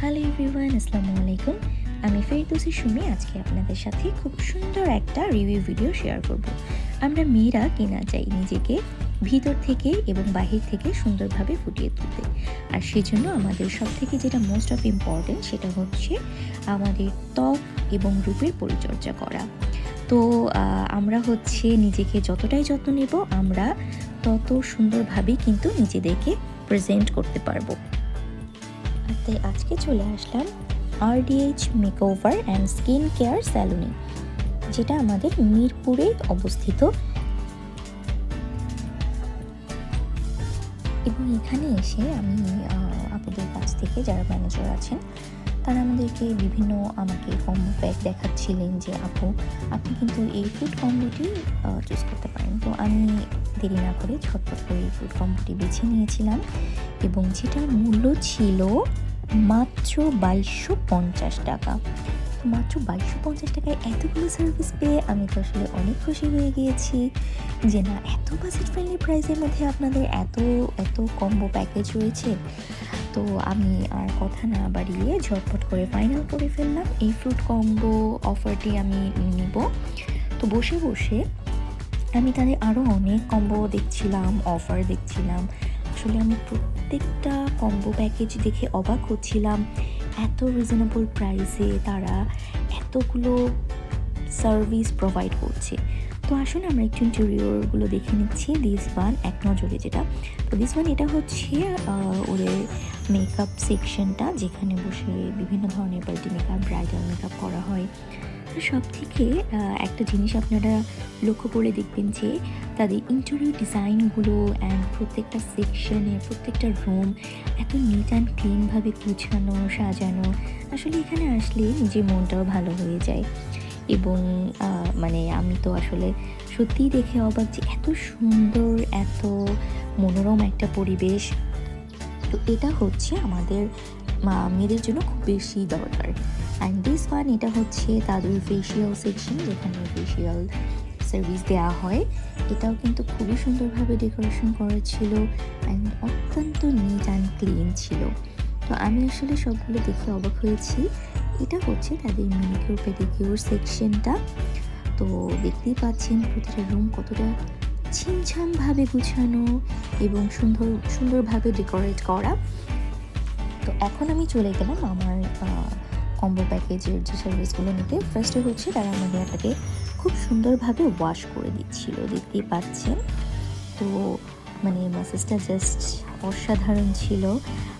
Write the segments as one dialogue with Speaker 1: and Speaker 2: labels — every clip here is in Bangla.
Speaker 1: হ্যালো এভরিওয়ান, আসসালামু আলাইকুম। আমি ফেরদৌসি সুমি, আজকে আপনাদের সাথে খুব সুন্দর একটা রিভিউ ভিডিও শেয়ার করব। আমরা মেয়েরা কেনা চাই নিজেকে ভিতর থেকে এবং বাহির থেকে সুন্দরভাবে ফুটিয়ে তুলতে। আর সেজন্য আমাদের সব থেকে যেটা মোস্ট অফ ইম্পর্টেন্ট সেটা হচ্ছে আমাদের ত্বক এবং রূপের পরিচর্যা করা। তো আমরা হচ্ছে নিজেকে যতটাই যত্ন নেব, আমরা তত সুন্দরভাবেই কিন্তু নিজেদেরকে প্রেজেন্ট করতে পারব। তাই আজকে চলে আসলাম RDH makeover and skin care স্যালুনে যেটা আমাদের মিরপুরে অবস্থিত। এবং এখানে এসে আমি আপুদের কাছ থেকে যারা ম্যানেজার আছেন, তারা আমাদেরকে বিভিন্ন আমাকে কম্বো প্যাক দেখাচ্ছিলেন যে, আপু, আপনি কিন্তু এই ফুড কম্বোটি চুজ করতে পারেন। তো আমি দেরি না করে ঝটপট করে এই ফুড কম্বোটি বেছে নিয়েছিলাম এবং যেটার মূল্য ছিল মাত্র বাইশশো পঞ্চাশ টাকা। মাত্র বাইশশো পঞ্চাশ টাকায় এতগুলো সার্ভিস পেয়ে আমি তো আসলে অনেক খুশি হয়ে গিয়েছি যে না, এত বাজেট ফ্রেন্ডলি প্রাইসের মধ্যে আপনাদের এত এত কম্বো প্যাকেজ রয়েছে। তো আমি আর কথা না বাড়িয়ে ঝটপট করে ফাইনাল করে ফেললাম। এই ফ্রুট কম্বো অফারটি আমি নিব। তো বসে বসে আমি তাদের আরও অনেক কম্বো দেখছিলাম অফার দেখছিলাম। আসলে আমি প্রত্যেকটা কম্বো প্যাকেজ দেখে অবাক হচ্ছিলাম। এত রিজনেবল প্রাইসে তারা এতগুলো সার্ভিস প্রোভাইড করছে। তো আসুন আমরা একটু ইন্টেরিয়রগুলো দেখে নিচ্ছি দিস ওয়ান এক নজরে যেটা। তো দিস ওয়ান এটা হচ্ছে ওদের মেকআপ সেকশনটা যেখানে বসে বিভিন্ন ধরনের পাল্টি মেকআপ ব্রাইডাল মেকআপ করা হয়। সব থেকে একটা জিনিস আপনারা লক্ষ্য করে দেখবেন যে তাদের ইন্টেরিয়র ডিজাইনগুলো অ্যান্ড প্রত্যেকটা সেকশনে প্রত্যেকটা রুম এত নিট অ্যান্ড ক্লিনভাবে গুছানো, সাজানো, আসলে এখানে আসলে নিজের মনটাও ভালো হয়ে যায়। এবং মানে আমি তো আসলে সত্যিই দেখে অবাক যে এত সুন্দর, এত মনোরম একটা পরিবেশ। তো এটা হচ্ছে আমাদের মেয়েদের জন্য খুব বেশি দরকার। অ্যান্ড দিস ওয়ান এটা হচ্ছে তাদের ফেসিয়াল সেকশন যেখানে ফেসিয়াল সার্ভিস দেওয়া হয়। এটাও কিন্তু খুবই সুন্দরভাবে ডেকোরেশন করা ছিল অ্যান্ড অত্যন্ত নিট অ্যান্ড ক্লিন ছিল। তো আমি আসলে সবগুলো দেখে অবাক হয়েছি। এটা হচ্ছে তাদের মিনিকিউর পেডিকিউর সেকশনটা তো দেখতেই পাচ্ছেন প্রতিটা রুম কতটা ছিমছামভাবে গুছানো এবং সুন্দর, সুন্দরভাবে ডেকোরেট করা। তো এখন আমি চলে গেলাম আমার কম্বো প্যাকেজের যে সার্ভিসগুলো নিতে। ফার্স্টে হচ্ছে তারা আমার হেয়ারটাকে খুব সুন্দরভাবে ওয়াশ করে দিচ্ছিল দেখতেই পাচ্ছেন। তো মানে ম্যাসেজটা জাস্ট অসাধারণ ছিল।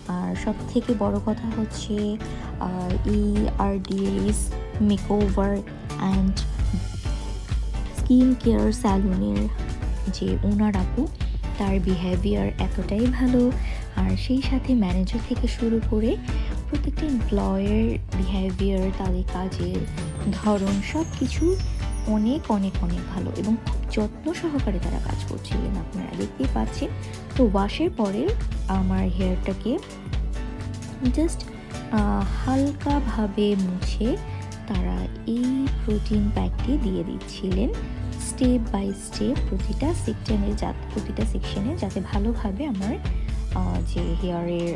Speaker 1: আর সব থেকে বড় কথা হচ্ছে আহ, এই RDS makeover and skin care স্যালুনের যে ওনার আপু তার বিহেভিয়ার এতটাই ভালো। আর সেই সাথে ম্যানেজার থেকে শুরু করে প্রত্যেকটা এমপ্লয়ের বিহেভিয়ার তাদের কাজের ধরন সব কিছু অনেক অনেক অনেক ভালো এবং খুব যত্ন সহকারে তারা কাজ করছিলেন আপনারা দেখতেই পাচ্ছেন। তো ওয়াশের পরে আমার হেয়ারটাকে জাস্ট হালকাভাবে মুছে তারা এই প্রোটিন প্যাকটি দিয়ে দিচ্ছিলেন। স্টেপ বাই স্টেপ প্রতিটা সেকশনে যা, প্রতিটা সেকশনে যাতে ভালোভাবে আমার যে হেয়ারের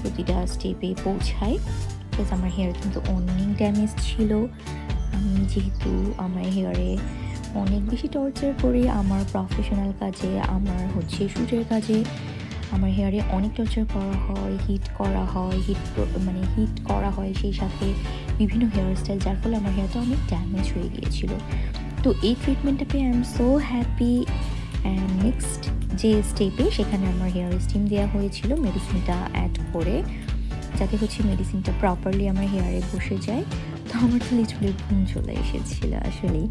Speaker 1: প্রতিটা স্টেপে পৌঁছায়। আমার হেয়ার কিন্তু অনেক ড্যামেজ ছিল। আমি যেহেতু আমার হেয়ারে অনেক বেশি টর্চার করি আমার প্রফেশনাল কাজে, আমার হচ্ছে শ্যুটের কাজে, আমার হেয়ারে অনেক টর্চার করা হয় হিট করা হয় হিট মানে হিট করা হয় সেই সাথে বিভিন্ন হেয়ার স্টাইল যার ফলে আমার হেয়ারটা অনেক ড্যামেজ হয়ে গিয়েছিল। তো এই ট্রিটমেন্টটা পেয়ে I am so happy and next যে স্টেপে সেখানে আমার হেয়ার স্টিম দেওয়া হয়েছিল মেডিসিনটা অ্যাড করে, যাতে হচ্ছে মেডিসিনটা প্রপারলি আমার হেয়ারে বসে যায়। তো আমার তো লিচুলে ঘুম চলে এসেছিল আসলেই।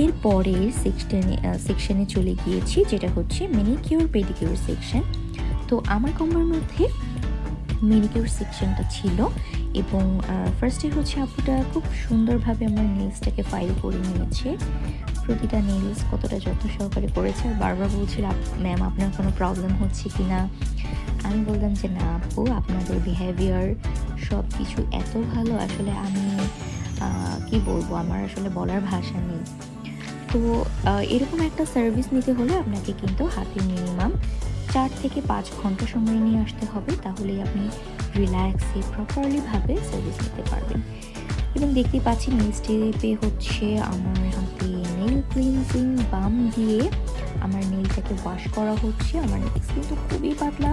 Speaker 1: এরপরে সেকশনে সেকশনে চলে গিয়েছি, যেটা হচ্ছে মিনিকিউর পেডিকিউর সেকশন তো আমার কম্বার মধ্যে মিনিকিউর সেকশনটা ছিল এবং ফার্স্টে হচ্ছে আপুটা খুব সুন্দরভাবে আমার নেলসটাকে ফাইল করে নিয়েছে। প্রতিটা নেলস কতটা যত্ন সহকারে করেছে। আর বারবার বলছিল ম্যাম আপনার কোনো প্রবলেম হচ্ছে কি না? আমি বললাম যে, না আপু, আপনাদের বিহেভিয়ার সব কিছু এত ভালো। আসলে আমি কি বলব? আমার আসলে বলার ভাষা নেই। তো এরকম একটা সার্ভিস নিতে হলে আপনাকে কিন্তু হাতে মিনিমাম চার থেকে পাঁচ ঘণ্টা সময় নিয়ে আসতে হবে। তাহলেই আপনি রিল্যাক্সে প্রপারলিভাবে সার্ভিস নিতে পারবেন। এবং দেখতে পাচ্ছি নেল স্টেপে হচ্ছে আমার হাতে নেল ক্লিনজিং বাম দিয়ে আমার নেলটাকে ওয়াশ করা হচ্ছে। আমার নেলস কিন্তু খুবই পাতলা।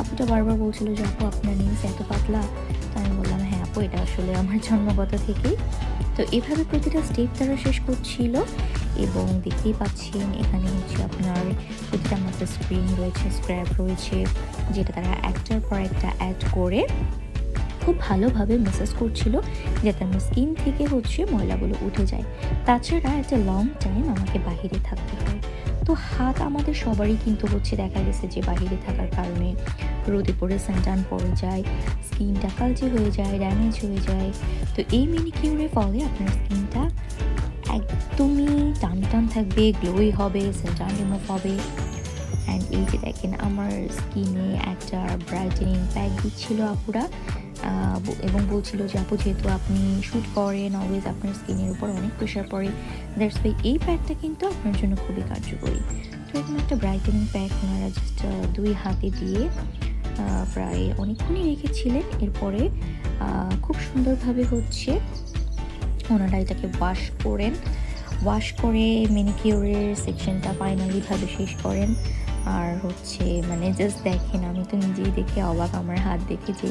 Speaker 1: আপুটা বারবার বলছিল যে, আপু, আপনার নেলস এত পাতলা? তো আমি বললাম হ্যাঁ আপু, এটা আসলে আমার জন্মগত থেকেই। তো এভাবে প্রতিটা স্টেপ তারা শেষ করছিল এবং দেখতেই পাচ্ছেন, এখানে হচ্ছে আপনার প্রতিটা মাত্র স্ক্রিন রয়েছে স্ক্র্যাপ রয়েছে, যেটা তারা একটার পর একটা অ্যাড করে খুব ভালোভাবে মেসেজ করছিল যাতে আমার স্কিন থেকে হচ্ছে ময়লাগুলো উঠে যায়। তাছাড়া একটা লং টাইম আমাকে বাহিরে থাকতে হয়। তো হাত আমাদের সবারই কিন্তু হচ্ছে, দেখা গেছে যে বাহিরে থাকার কারণে। রোদে পড়ে স্যান্টান পড়ে যায় স্কিনটা কালচে হয়ে যায়, ড্যামেজ হয়ে যায়। তো এই মিনিকিউরের ফলে আপনার স্কিনটা একদমই টান টান থাকবে, গ্লোই হবে, স্যান্টান রিমুভ হবে। অ্যান্ড এই যে দেখেন, আমার স্কিনে একটা ব্রাইটেনিং প্যাক দিচ্ছিল আপুরা। এবং বলছিল যে, আপু, যেহেতু আপনি শ্যুট করেন অলওয়েজ আপনার স্কিনের উপর অনেক প্রেশার পড়ে। দ্যাটস ওয়াই এই প্যাকটা কিন্তু আপনার জন্য খুবই কার্যকরী। তো এখানে একটা ব্রাইটেনিং প্যাক ওনারা জাস্ট দুই হাতে দিয়ে প্রায় অনেকক্ষণই রেখেছিলেন। এরপরে খুব সুন্দরভাবে হচ্ছে ওনারা এটাকে ওয়াশ করেন। ওয়াশ করে মেনিকিউরের সেকশনটা ফাইনালিভাবে শেষ করেন। আর হচ্ছে মানে জাস্ট দেখেন, আমি তো নিজেই দেখে অবাক, আমার হাত দেখে যে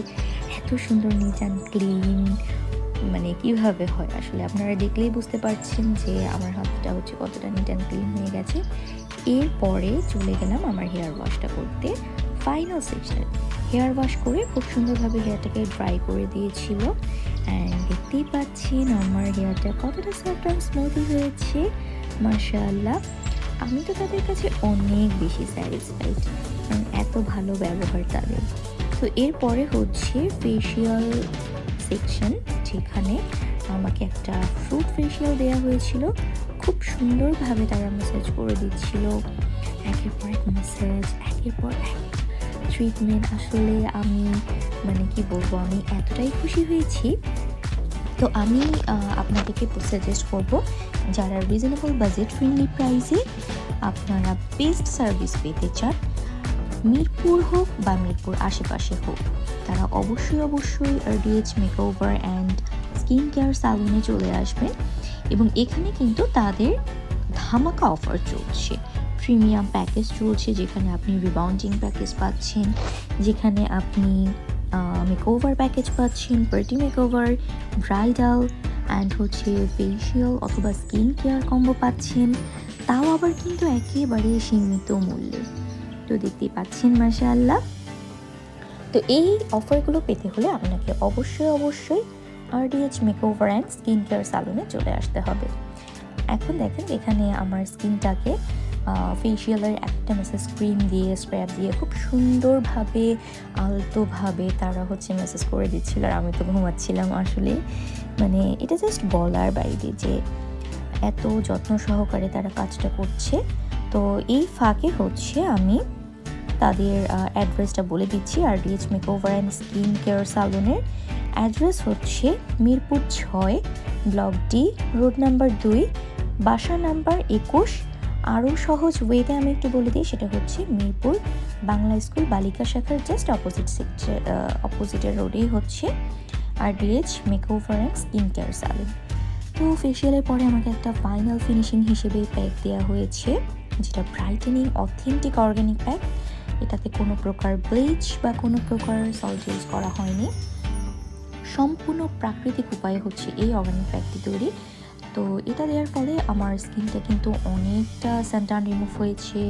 Speaker 1: এত সুন্দর নিট অ্যান্ড ক্লিন মানে কীভাবে হয়? আসলে আপনারা দেখলেই বুঝতে পারছেন যে আমার হাতটা হচ্ছে কতটা নিট অ্যান্ড ক্লিন হয়ে গেছে। এরপরে চলে গেলাম আমার হেয়ার ওয়াশটা করতে। ফাইনাল সেকশন হেয়ার ওয়াশ করে খুব সুন্দরভাবে হেয়ারটাকে ড্রাই করে দিয়েছিল। অ্যান্ড দেখতেই পাচ্ছেন আমার হেয়ারটা কতটা সফট অ্যান্ড স্মুথি হয়েছে। মার্শাল্লাহ আমি তো তাদের কাছে অনেক বেশি স্যাটিসফাইড এত ভালো ব্যবহার তাদের। তো এরপরে হচ্ছে ফেসিয়াল সেকশন যেখানে আমাকে একটা ফ্রুট ফেসিয়াল দেওয়া হয়েছিল। খুব সুন্দরভাবে তারা ম্যাসাজ করে দিচ্ছিল। একের পর এক ম্যাসাজ একের পর এক ট্রিটমেন্ট আসলে আমি মানে কি বলব, আমি এতটাই খুশি হয়েছি। তো আমি আপনাদেরকে সাজেস্ট করব যারা রিজনেবল বাজেট ফ্রেন্ডলি প্রাইসে আপনারা বেস্ট সার্ভিস পেতে চান, মিরপুর হোক বা মিরপুর আশেপাশে হোক, তারা অবশ্যই অবশ্যই DH makeover and skin care সালুনে চলে আসবেন এবং এখানে কিন্তু তাদের ধামাকা অফার চলছে। প্রিমিয়াম প্যাকেজ চলছে যেখানে আপনি রিবাউন্ডিং প্যাকেজ পাচ্ছেন, যেখানে আপনি মেকওভার প্যাকেজ পাচ্ছেন পার্টি মেকওভার ব্রাইডাল অ্যান্ড হচ্ছে ফেসিয়াল অথবা স্কিন কেয়ার কম্বো পাচ্ছেন। তাও আবার কিন্তু একেবারে সীমিত মূল্যে। তো দেখতেই পাচ্ছেন, মাশাআল্লাহ। তো এই অফারগুলো পেতে হলে আপনাকে অবশ্যই অবশ্যই RDH makeover and skin care সালুনে চলে আসতে হবে। এখন দেখেন এখানে আমার স্কিনটাকে ফেসিয়ালের একটা মেসেজ ক্রিম দিয়ে স্প্র্যাপ দিয়ে খুব সুন্দরভাবে, আলতোভাবে তারা হচ্ছে মেসেজ করে দিচ্ছিল আর আমি তো ঘুমাচ্ছিলাম আসলে। মানে এটা জাস্ট বলার বাইরে যে এত যত্ন সহকারে তারা কাজটা করছে। তো এই ফাঁকে হচ্ছে আমি তাদের অ্যাড্রেসটা বলে দিচ্ছি। R DH makeover and skin care সালনের address হচ্ছে মিরপুর ছয় ব্লক ডি রোড নাম্বার দুই, বাসা নাম্বার একুশ আরও সহজ ওয়েতে আমি একটু বলে দিই, সেটা হচ্ছে মিরপুর বাংলা স্কুল বালিকা শাখার জাস্ট অপোজিট অপোজিটের রোডেই হচ্ছে R DH makeover and skin care salon তো ফেসিয়ালের পরে আমাকে একটা ফাইনাল ফিনিশিং হিসেবে প্যাক দেওয়া হয়েছে, যেটা ব্রাইটেনিং অথেন্টিক অর্গ্যানিক প্যাক এটাতে কোনো প্রকার ব্লিচ বা কোনো প্রকার সল্ট ইউজ করা হয়নি। সম্পূর্ণ প্রাকৃতিক উপায়ে হচ্ছে এই অর্গানিক প্যাকটি তৈরি। তো এটা দেওয়ার ফলে আমার স্কিনটা কিন্তু অনেকটা স্যান্টান রিমুভ হয়েছে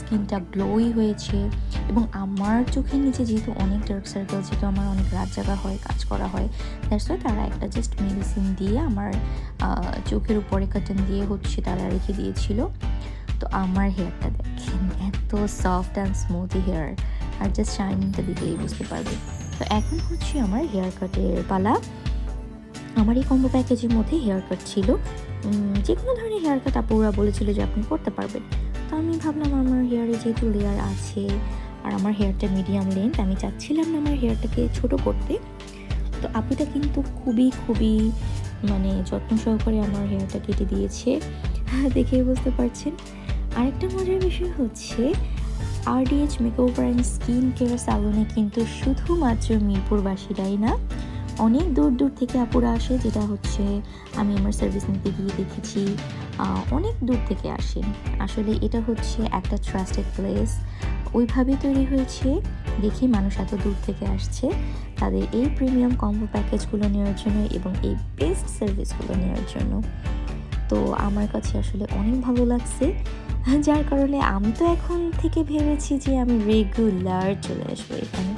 Speaker 1: স্কিনটা গ্লোই হয়েছে এবং আমার চোখের নিচে যেহেতু অনেক ডার্ক সার্কেল যেহেতু আমার অনেক রাত জাগা হয়, কাজ করা হয় দ্যাটস ওয়াই তারা একটা জাস্ট মেডিসিন দিয়ে আমার চোখের উপরে কাটন দিয়ে হচ্ছে তারা রেখে দিয়েছিল। তো আমার হেয়ারটা দেখেন, এত সফট অ্যান্ড স্মুথি হেয়ার আর জাস্ট শাইনিংটা দিলেই বুঝতে পারবে। তো এখন হচ্ছে আমার হেয়ার কাটের পালা। আমার এই কম্বো প্যাকেজের মধ্যে হেয়ার কাট ছিল। যে কোনো ধরনের হেয়ার কাট আপুরা বলেছিল যে আপনি করতে পারবেন। তো আমি ভাবলাম আমার হেয়ারে যেহেতু লেয়ার আছে আর আমার হেয়ারটা মিডিয়াম লেন্থ আমি চাচ্ছিলাম না আমার হেয়ারটাকে ছোট করতে। তো আপুটা কিন্তু খুবই খুবই মানে যত্ন সহকারে আমার হেয়ারটা কেটে দিয়েছে। দেখে বুঝতে পারছেন। আরেকটা মজার বিষয় হচ্ছে RDH makeover and skin care স্যালনে কিন্তু শুধুমাত্র মিরপুরবাসীরাই না অনেক দূর দূর থেকে আপুরা আসে, যেটা হচ্ছে আমি আমার সার্ভিস নিতে গিয়ে দেখেছি অনেক দূর থেকে আসে। আসলে এটা হচ্ছে একটা ট্রাস্টেড প্লেস ওইভাবে তৈরি হয়েছে, দেখি মানুষ এত দূর থেকে আসছে। তাদের এই প্রিমিয়াম কম্বো প্যাকেজগুলো নেওয়ার জন্য এবং এই বেস্ট সার্ভিসগুলো নেওয়ার জন্য। তো আমার কাছে আসলে অনেক ভালো লাগছে। যার কারণে আমি তো এখন থেকে ভেবেছি যে আমি রেগুলার চলে আসব এখানে।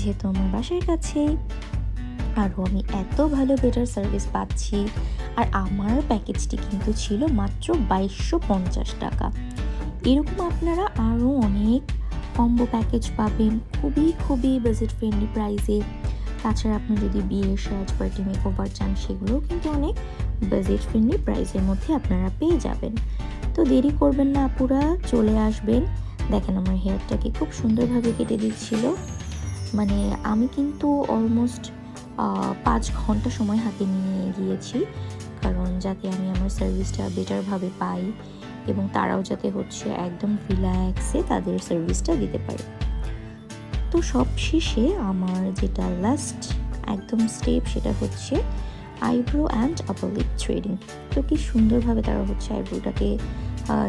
Speaker 1: যেহেতু আমার বাসার কাছেই। আরও আমি এত ভালো বেটার সার্ভিস পাচ্ছি। আর আমার প্যাকেজটি কিন্তু ছিল মাত্র বাইশশো পঞ্চাশ টাকা। এরকম আপনারা আরও অনেক কম্বো প্যাকেজ পাবেন, খুবই খুবই বাজেট ফ্রেন্ডলি প্রাইসে তাছাড়া আপনি যদি বিয়ে, সাজ পার্টি মেকওভার চান, সেগুলোও কিন্তু অনেক বাজেট ফ্রেন্ডলি প্রাইসের মধ্যে আপনারা পেয়ে যাবেন। তো দেরি করবেন না আপুরা, চলে আসবেন। দেখেন আমার হেয়ারটাকে খুব সুন্দরভাবে কেটে দিচ্ছিল। মানে আমি কিন্তু অলমোস্ট পাঁচ ঘণ্টা সময় হাতে নিয়ে গিয়েছি, কারণ যাতে আমি আমার সার্ভিসটা বেটারভাবে পাই এবং তারাও যাতে হচ্ছে একদম রিল্যাক্সে তাদের সার্ভিসটা দিতে পারে। তো সব শেষে আমার যেটা লাস্ট একদম স্টেপ সেটা হচ্ছে eyebrow and upper lip threading তো কি সুন্দরভাবে তারা হচ্ছে আইব্রোটাকে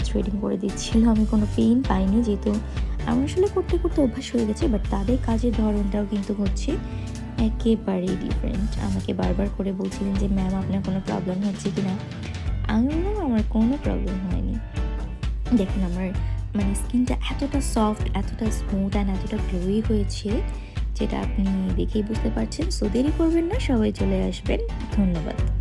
Speaker 1: থ্রেডিং করে দিচ্ছিল, আমি কোনো পেইন পাইনি যেহেতু আমার আসলে করতে করতে অভ্যাস হয়ে গেছে বাট তাদের কাজের ধরনটাও কিন্তু হচ্ছে একেবারেই ডিফারেন্ট আমাকে বারবার করে বলছিলেন যে ম্যাম আপনার কোনো প্রবলেম হচ্ছে কি না? আমি বললাম আমার কোনো প্রবলেম হয়নি। দেখুন, আমার মানে স্কিনটা এতটা সফট এতটা স্মুথ অ্যান্ড এতটা গ্লোই হয়েছে যেটা আপনি দেখেই বুঝতে পারছেন। সো দেরি করবেন না, সবাই চলে আসবেন। ধন্যবাদ।